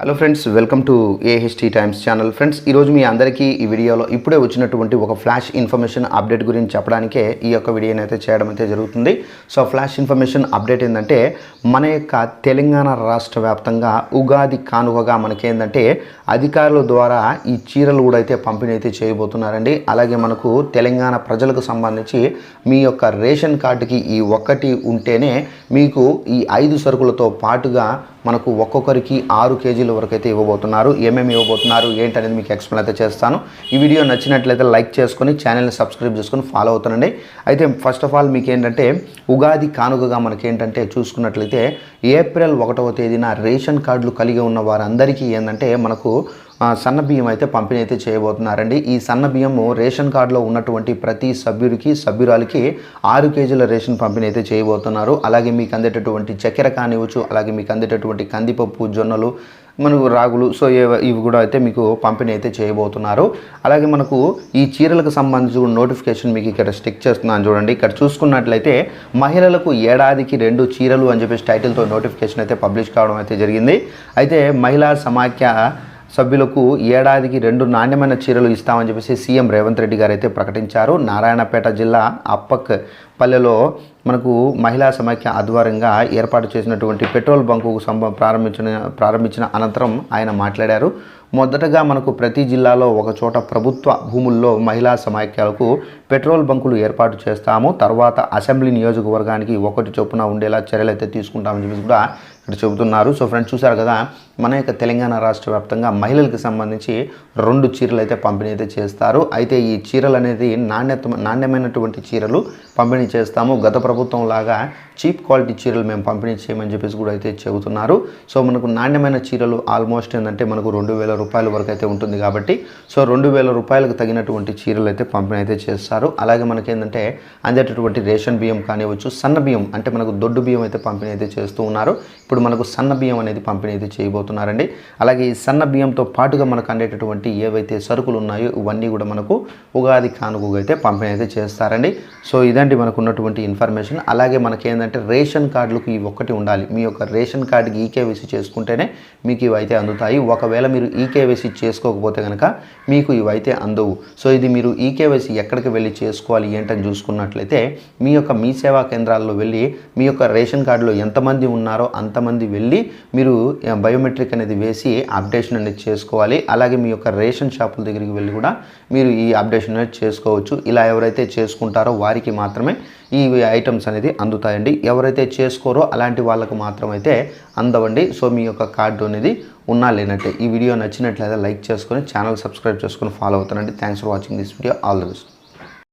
Hello friends welcome to AHT times channel friends ఈరోజు మీ అందరికీ ఈ వీడియోలో ఇప్పుడే వచ్చినటువంటి ఒక ఫ్లాష్ ఇన్ఫర్మేషన్ అప్డేట్ గురించి చెప్పడానికే ఈ యొక్క వీడియోని అయితే చేయడం అయితే జరుగుతుంది. సో ఫ్లాష్ ఇన్ఫర్మేషన్ అప్డేట్ ఏంటంటే మన యొక్క తెలంగాణ రాష్ట్ర వ్యాప్తంగా ఉగాది కానుకగా మనకేందంటే అధికారుల ద్వారా ఈ చీరలు కూడా అయితే పంపిణీ అయితే చేయబోతున్నారండి. అలాగే మనకు తెలంగాణ ప్రజలకు సంబంధించి మీ యొక్క రేషన్ కార్డుకి ఈ ఒక్కటి ఉంటేనే మీకు ఈ ఐదు సరుకులతో పాటుగా మనకు ఒక్కొక్కరికి ఆరు కేజీల వరకు అయితే ఇవ్వబోతున్నారు. ఏమేమి ఇవ్వబోతున్నారు ఏంటనేది మీకు ఎక్స్ప్లెయిన్ అయితే చేస్తాను. ఈ వీడియో నచ్చినట్లయితే లైక్ చేసుకొని ఛానల్ని సబ్స్క్రైబ్ చేసుకొని ఫాలో అవుతానండి అయితే ఫస్ట్ ఆఫ్ ఆల్ మీకు ఏంటంటే ఉగాది కానుకగా మనకి ఏంటంటే చూసుకున్నట్లయితే ఏప్రిల్ ఒకటవ తేదీన రేషన్ కార్డులు కలిగి ఉన్న వారందరికీ ఏంటంటే మనకు సన్న బియ్యం అయితే పంపిణీ అయితే చేయబోతున్నారండి. ఈ సన్న బియ్యము రేషన్ కార్డులో ఉన్నటువంటి ప్రతి సభ్యుడికి సభ్యురాలికి ఆరు కేజీల రేషన్ పంపిణీ అయితే చేయబోతున్నారు. అలాగే మీకు అందేటటువంటి చక్కెర కానివ్వచ్చు అలాగే మీకు అందేటటువంటి కందిపప్పు జొన్నలు మనకు రాగులు సో ఇవి కూడా అయితే మీకు పంపిణీ అయితే చేయబోతున్నారు. అలాగే మనకు ఈ చీరలకు సంబంధించి నోటిఫికేషన్ మీకు ఇక్కడ స్టిక్ చేస్తున్నాను చూడండి. ఇక్కడ చూసుకున్నట్లయితే మహిళలకు ఏడాదికి రెండు చీరలు అని చెప్పేసి టైటిల్తో నోటిఫికేషన్ అయితే పబ్లిష్ కావడం అయితే జరిగింది. అయితే మహిళా సమాఖ్య సభ్యులకు ఏడాదికి రెండు నాణ్యమైన చీరలు ఇస్తామని చెప్పేసి సీఎం రేవంత్ రెడ్డి గారు అయితే ప్రకటించారు. నారాయణపేట జిల్లా అప్పక్ పల్లెలో మనకు మహిళా సమాఖ్య ఆధ్వర్యంగా ఏర్పాటు చేసినటువంటి పెట్రోల్ బంకుకు సంబ ప్రారంభించిన ప్రారంభించిన అనంతరం ఆయన మాట్లాడారు. మొదటగా మనకు ప్రతి జిల్లాలో ఒక చోట ప్రభుత్వ భూముల్లో మహిళా సమాఖ్యలకు పెట్రోల్ బంకులు ఏర్పాటు చేస్తాము. తర్వాత అసెంబ్లీ నియోజకవర్గానికి ఒకటి చొప్పున ఉండేలా చర్యలు అయితే తీసుకుంటామని చెప్పి కూడా ఇక్కడ చెబుతున్నారు. సో ఫ్రెండ్స్ చూసారు కదా మన యొక్క తెలంగాణ రాష్ట్ర వ్యాప్తంగా మహిళలకు సంబంధించి రెండు చీరలు అయితే పంపిణీ అయితే చేస్తారు. అయితే ఈ చీరలు అనేది నాణ్యత నాణ్యమైనటువంటి చీరలు పంపిణీ చేస్తాము. గత ప్రభుత్వం లాగా చీప్ క్వాలిటీ చీరలు మేము పంపిణీ చేయమని చెప్పేసి కూడా అయితే చెబుతున్నారు. సో మనకు నాణ్యమైన చీరలు ఆల్మోస్ట్ ఏంటంటే మనకు రెండు వేల రూపాయల వరకు అయితే ఉంటుంది కాబట్టి సో రెండు వేల రూపాయలకు తగినటువంటి చీరలు అయితే పంపిణీ అయితే చేస్తారు. అలాగే మనకేంటంటే అందేటటువంటి రేషన్ బియ్యం కానివ్వచ్చు సన్న బియ్యం అంటే మనకు దొడ్డు బియ్యం అయితే పంపిణీ అయితే చేస్తూ ఉన్నారు. ఇప్పుడు మనకు సన్న బియ్యం అనేది పంపిణీ అయితే చేయబోతున్నారండి. అలాగే ఈ సన్న బియ్యంతో పాటుగా మనకు అందేటటువంటి ఏవైతే సరుకులు ఉన్నాయో ఇవన్నీ కూడా మనకు ఉగాది కానుకగా అయితే పంపిణీ అయితే చేస్తారండి. సో ఇదండి మనకు ఉన్నటువంటి ఇన్ఫర్మేషన్. అలాగే మనకి ఏంటంటే రేషన్ కార్డులకు ఇవి ఒక్కటి ఉండాలి. మీ యొక్క రేషన్ కార్డుకి ఈకేవైసీ చేసుకుంటేనే మీకు ఇవి అయితే అందుతాయి. ఒకవేళ మీరు ఈకేవైసీ చేసుకోకపోతే కనుక మీకు ఇవైతే అందవు. సో ఇది మీరు ఈకేవైసీ ఎక్కడికి వెళ్ళి చేసుకోవాలి ఏంటని చూసుకున్నట్లయితే మీ యొక్క మీ సేవా కేంద్రాల్లో వెళ్ళి మీ యొక్క రేషన్ కార్డులో ఎంతమంది ఉన్నారో అంతమంది వెళ్ళి మీరు బయోమెట్రిక్ అనేది వేసి అప్డేషన్ అనేది చేసుకోవాలి. అలాగే మీ యొక్క రేషన్ షాపుల దగ్గరికి వెళ్ళి కూడా మీరు ఈ అప్డేషన్ అనేది చేసుకోవచ్చు. ఇలా ఎవరైతే చేసుకుంటారో వారికి మాత్రమే ఈ ఐటమ్ ఐటమ్స్ అనేది అందుతాయండి. ఎవరైతే చేసుకోరో అలాంటి వాళ్ళకు మాత్రమైతే అందవండి. సో మీ యొక్క కార్డు అనేది ఉన్నా లేనట్టే. ఈ వీడియో నచ్చినట్లయితే లైక్ చేసుకొని ఛానల్ సబ్స్క్రైబ్ చేసుకొని ఫాలో అవుతానండి. Thanks for watching this video. All the best.